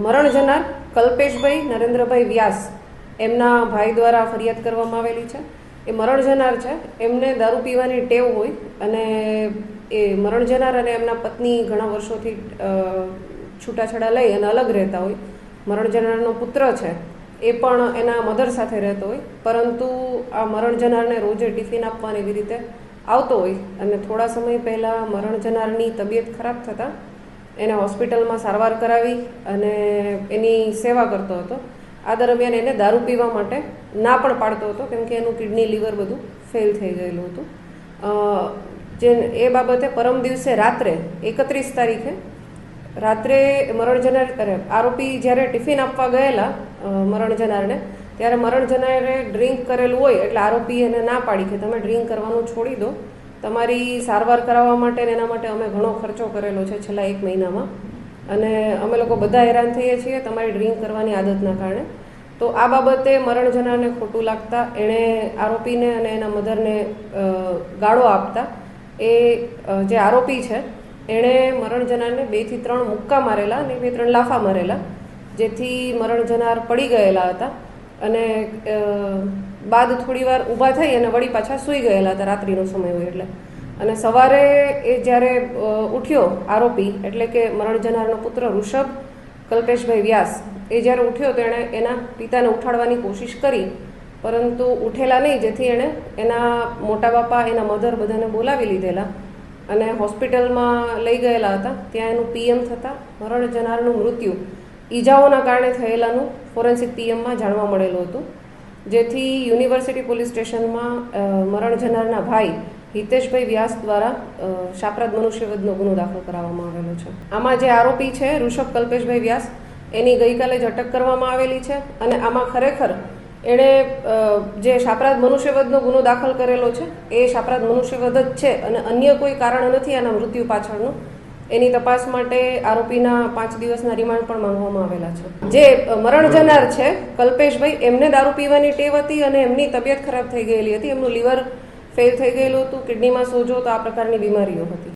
મરણ જનાર કલ્પેશભાઈ નરેન્દ્રભાઈ વ્યાસ એમના ભાઈ દ્વારા ફરિયાદ કરવામાં આવેલી છે. એ મરણ જનાર છે. એમને દારૂ પીવાની ટેવ હોય અને એ મરણ જનાર અને એમના પત્ની ઘણા વર્ષોથી છૂટાછેડા લઈ અને અલગ રહેતા હોય. મરણ જનારનો પુત્ર છે. એ પણ એના મધર સાથે રહેતો હોય. પરંતુ આ મરણ જનારને રોજે ટિફિન આપવાની એવી રીતે આવતો હોય અને થોડા સમય પહેલાં મરણ જનારની તબિયત ખરાબ થતાં એને હોસ્પિટલમાં સારવાર કરાવી અને એની સેવા કરતો હતો. આ દરમિયાન એને દારૂ પીવા માટે ના પણ પાડતો હતો, કેમ કે એનું કિડની, લીવર બધું ફેલ થઈ ગયેલું હતું. જે એ બાબતે પરમ દિવસે રાત્રે, એકત્રીસ તારીખે, રાત્રે મરણ જનાર આરોપી જ્યારે ટિફિન આપવા ગયેલા મરણ જનારને, ત્યારે મરણ જનારે ડ્રિંક કરેલું હોય એટલે આરોપી એને ના પાડી કે તમે ડ્રિંક કરવાનું છોડી દો. તમારી સારવાર કરાવવા માટે એના માટે અમે ઘણો ખર્ચો કરેલો છે છેલ્લા એક મહિનામાં. અને અમે લોકો બધા હેરાન થઈએ છીએ તમારી ડ્રિંક કરવાની આદતના કારણે. તો આ બાબતે મરણજનાને ખોટું લાગતા, એણે આરોપીને અને એના મધરને ગાળો આપતા. એ જે આરોપી છે, એણે મરણજનારને બેથી ત્રણ મુક્કા મારેલા અને બે ત્રણ લાફા મારેલા, જેથી મરણજનાર પડી ગયેલા હતા. અને બાદ થોડી વાર ઊભા થઈ અને વળી પાછા સૂઈ ગયેલા હતા રાત્રિનો સમય હોય એટલે. અને સવારે એ જ્યારે ઉઠ્યો આરોપી, એટલે કે મરણ જનારનો પુત્ર ઋષભ કલ્પેશભાઈ વ્યાસ, એ જ્યારે ઉઠ્યો તો એણે એના પિતાને ઉઠાડવાની કોશિશ કરી, પરંતુ ઉઠેલા નહીં. જેથી એણે એના મોટા બાપા, એના મધર બધાને બોલાવી લીધેલા અને હોસ્પિટલમાં લઈ ગયેલા હતા. ત્યાં એનું પીએમ થતાં મરણ જનારનું મૃત્યુ. ઈજાઓના કારણે થયેલાનું ફોરેન્સિક પીએમમાં જાણવા મળેલું હતું. જેથી યુનિવર્સિટી પોલીસ સ્ટેશનમાં મરણ જનારના ભાઈ હિતેશભાઈ વ્યાસ દ્વારા અ, શાપરાધ મનુષ્યવધનો ગુનો દાખલ કરાવવામાં આવેલો છે. આમાં જે આરોપી છે ઋષભ કલ્પેશભાઈ વ્યાસ એની ગઈકાલે જ અટક કરવામાં આવેલી છે અને આમાં ખરેખર એણે જે શાપરાધ મનુષ્યવધનો ગુનો દાખલ કરેલો છે એ શાપરાધ મનુષ્યવધ જ છે અને અન્ય કોઈ કારણ નથી આના મૃત્યુ પાછળનું. એની તપાસ માટે આરોપીના પાંચ દિવસના રિમાન્ડ પણ માંગવામાં આવેલા છે. જે મરણ જનાર છે, કલ્પેશભાઈ, એમને દારૂ પીવાની ટેવ હતી અને એમની તબિયત ખરાબ થઈ ગયેલી હતી. એમનું લીવર ફેલ થઈ ગયેલું હતું, કિડનીમાં સોજો તો આ પ્રકારની બીમારીઓ હતી.